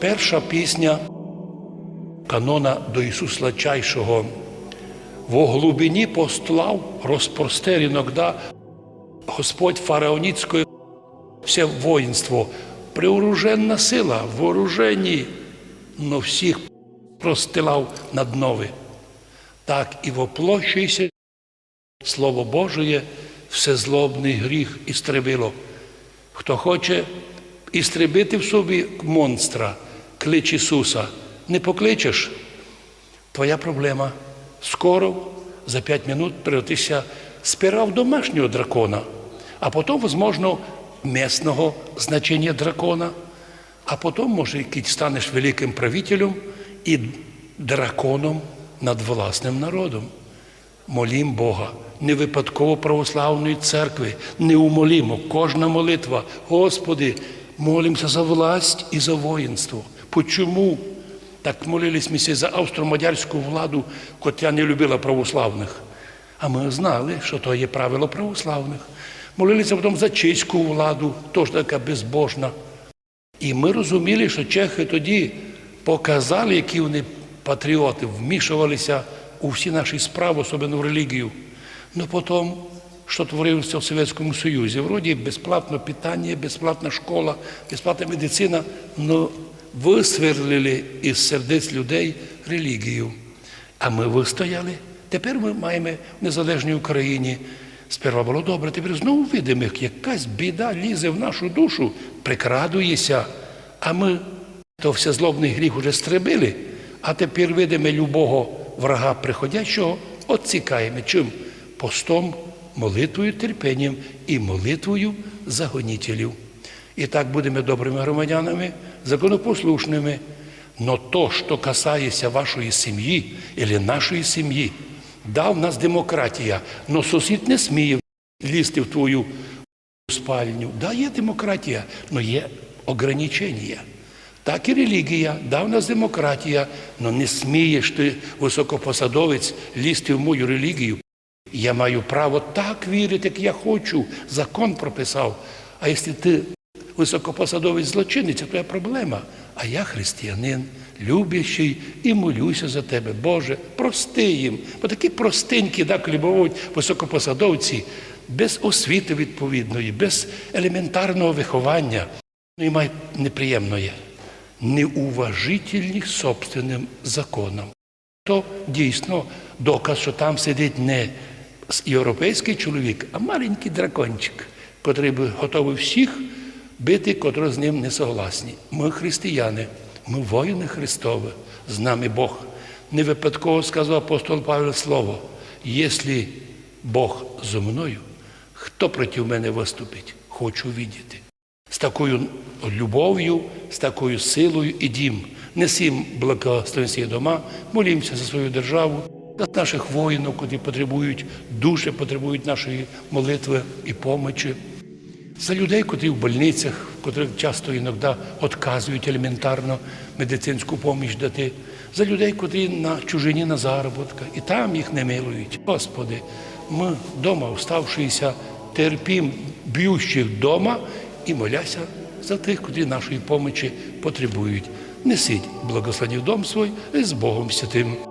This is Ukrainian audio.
Перша пісня канона до Ісуса Чайшого. Во глубині постлав розпростерінок да Господь фараоніцької все воїнство, приоруженна сила, вооружені, но всіх простилав на днові. Так і воплощується Слово Божеє, всезлобний гріх істребило. Хто хоче істребити в собі монстра, клич Ісуса, не покличеш, твоя проблема. Скоро, за п'ять минут, превратишся сперва домашнього дракона, а потім, можливо, місного значення дракона, а потім, може, станеш великим правителем і драконом над власним народом. Молім Бога, не випадково православної церкви, не умолімо. Кожна молитва, Господи, молимося за власть і за воїнство. Почому? Так молились ми за австро-мадярську владу, котра не любила православних. А ми знали, що то є правило православних. Молилися потім за чеську владу, теж така безбожна. І ми розуміли, що чехи тоді показали, які вони патріоти, вмішувалися у всі наші справи, особливо в релігію. Ну потім, що творилося в Совєтському Союзі, вроді безплатне питання, безплатна школа, безплатна медицина, але висверлили із сердець людей релігію. А ми вистояли. Тепер ми маємо в незалежній Україні. Сперва було добре, тепер знову видимо, як якась біда лізе в нашу душу, прикрадується. А ми то всезлобний гріх уже стрибили, а тепер видимо любого врага приходящого, отцікаємо. Чим? Постом, молитвою, терпінням і молитвою загонітелів. І так будемо добрими громадянами, законопослушними. Но то, що касається вашої сім'ї або нашої сім'ї, дав нас демократія, но сусід не сміє лізти в твою спальню. Да, є демократія, але є ограничення. Так і релігія, дав нас демократія, але не смієш ти, високопосадовець, лізти в мою релігію. Я маю право так вірити, як я хочу. Закон прописав. А якщо ти високопосадовець злочинець, то є проблема. А я християнин, любящий і молюся за тебе. Боже, прости їм. Бо такі простенькі, коли бувають високопосадовці, без освіти відповідної, без елементарного виховання. Ну і май неприємно. Неуважительні собственним законам. То дійсно доказ, що там сидить не європейський чоловік, а маленький дракончик, котрий би готовий всіх бити, котрі з ним не согласні. Ми християни, ми воїни Христові, з нами Бог. Не випадково сказав апостол Павел слово, якщо Бог зо мною, хто проти мене виступить? Хочу видіти. З такою любов'ю, з такою силою і дім. Несім благословенські дома, молімося за свою державу, за наших воїнів, які потребують, дуже потребують нашої молитви і помочі. За людей, котрі в больницях, котрих часто іноді відказують елементарно медицинську допомогу дати, за людей, котрі на чужині на заробітках, і там їх не милують. Господи, ми вдома, вставшися, терпім б'ющих вдома і моляся за тих, котрі нашої помочі потребують. Несіть благословенний дом свій з Богом Святим.